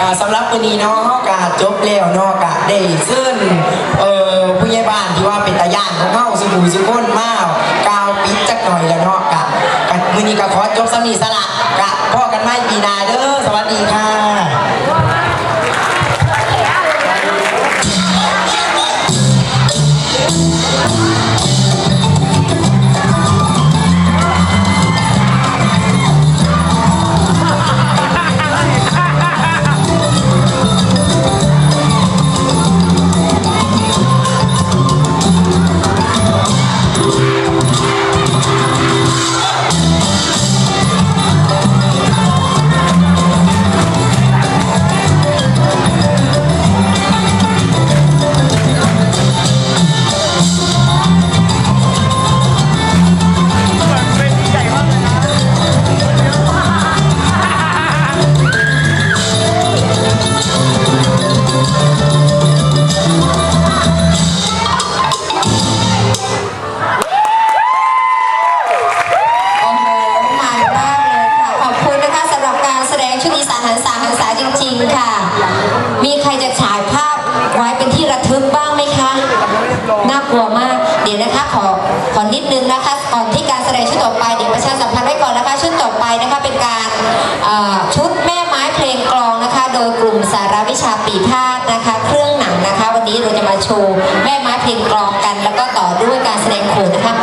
อ่าสำหรับวันนี้เนาะกาจบแล้วเนาะกาได้ซึ่งเอ่อผู้ใหญ่บ้านที่ว่าเป็นตาย่านของเขาสุขุมสุขนมากกาวปิดจักหน่อยแล้วเนาะกะกะมื้อนี้ก็ขอจบสำนีสละากลัวมาก เดี๋ยวนะคะขอขอนิดนึงนะคะ ก่อนที่การแสดงชุดต่อไปเดี๋ยวประชาสัมพันธ์ไว้ก่อนนะคะชุดต่อไปนะคะเป็นการชุดแม่ไม้เพลงกลองนะคะ โดยกลุ่มสารวิชาปีพาดนะคะ เครื่องหนังนะคะ วันนี้เราจะมาโชว์แม่ไม้เพลงกลองกัน แล้วก็ต่อด้วยการแสดงโขนนะคะ